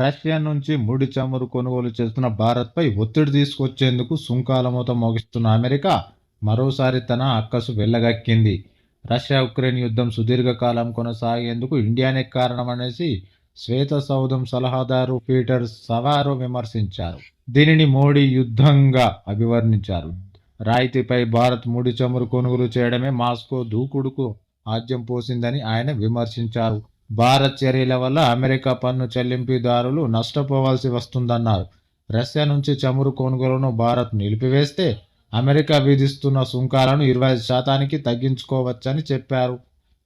Russia నుంచి ముడి చమురు కొనుగోలు చేస్తున్న భారత్పై ఒత్తిడి తీసుకొచ్చేందుకు సుంకాల మూత మోగిస్తున్న అమెరికా మరోసారి తన అక్కసు వెళ్ళగక్కింది. రష్యా ఉక్రెయిన్ యుద్ధం సుదీర్ఘకాలం కొనసాగేందుకు ఇండియానే కారణమనేసి శ్వేత సౌధం సలహాదారు పీటర్ సవారో విమర్శించారు. దీనిని మోడీ యుద్ధంగా అభివర్ణించారు. రాయితీపై భారత్ ముడి చమురు కొనుగోలు చేయడమే మాస్కో దూకుడుకు ఆద్యం పోసిందని ఆయన విమర్శించారు. భారత్ చర్యల వల్ల అమెరికా పన్ను చెల్లింపుదారులు నష్టపోవాల్సి వస్తుందన్నారు. రష్యా నుంచి చమురు కొనుగోలును భారత్ నిలిపివేస్తే అమెరికా విధిస్తున్న సుంకాలను ఇరవై శాతానికి తగ్గించుకోవచ్చని చెప్పారు.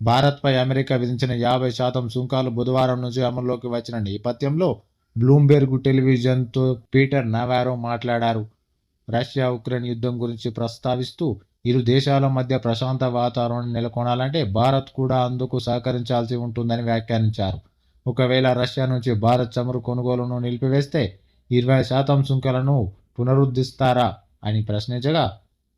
భారత్పై అమెరికా విధించిన యాభై శాతం సుంకాలు బుధవారం నుంచి అమల్లోకి వచ్చిన నేపథ్యంలో బ్లూంబెర్గ్ టెలివిజన్తో పీటర్ నవారో మాట్లాడారు. రష్యా ఉక్రెయిన్ యుద్ధం గురించి ప్రస్తావిస్తూ ఇరు దేశాల మధ్య ప్రశాంత వాతావరణం నెలకొనాలంటే భారత్ కూడా అందుకు సహకరించాల్సి ఉంటుందని వ్యాఖ్యానించారు. ఒకవేళ రష్యా నుంచి భారత్ చమురు కొనుగోలును నిలిపివేస్తే ఇరవై శాతం సుంకాలను పునరుద్ధరిస్తారా అని ప్రశ్నించగా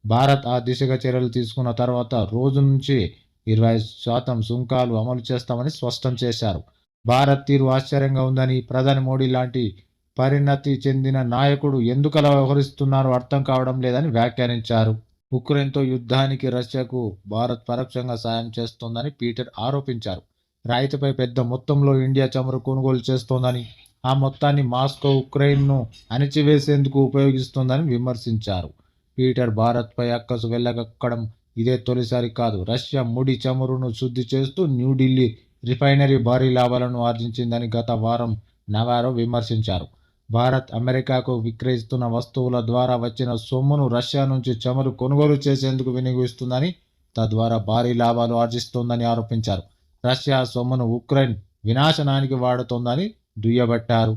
భారత్ ఆ దిశగా చర్యలు తీసుకున్న తర్వాత రోజు నుంచి ఇరవై శాతం సుంకాలు అమలు చేస్తామని స్పష్టం చేశారు. భారత్ తీరు ఆశ్చర్యంగా ఉందని ప్రధాని మోడీ లాంటి పరిణతి చెందిన నాయకుడు ఎందుకలా వ్యవహరిస్తున్నారో అర్థం కావడం లేదని వ్యాఖ్యానించారు. ఉక్రెయిన్తో యుద్ధానికి రష్యాకు భారత్ పరోక్షంగా సాయం చేస్తోందని పీటర్ ఆరోపించారు. రాయితీపై పెద్ద మొత్తంలో ఇండియా చమురు కొనుగోలు చేస్తోందని ఆ మొత్తాన్ని మాస్కో ఉక్రెయిన్ను అణిచివేసేందుకు ఉపయోగిస్తోందని విమర్శించారు. పీటర్ భారత్పై అక్కసు వెళ్ళగక్కడం ఇదే తొలిసారి కాదు. రష్యా ముడి చమురును శుద్ధి చేస్తూ న్యూఢిల్లీ రిఫైనరీ భారీ లాభాలను ఆర్జించిందని గత వారం నవారో విమర్శించారు. భారత్ అమెరికాకు విక్రయిస్తున్న వస్తువుల ద్వారా వచ్చిన సొమ్మును రష్యా నుంచి చమురు కొనుగోలు చేసేందుకు వినియోగిస్తుందని తద్వారా భారీ లాభాలు ఆర్జిస్తోందని ఆరోపించారు. రష్యా సొమ్మును ఉక్రెయిన్ వినాశనానికి వాడుతోందని దుయ్యబట్టారు.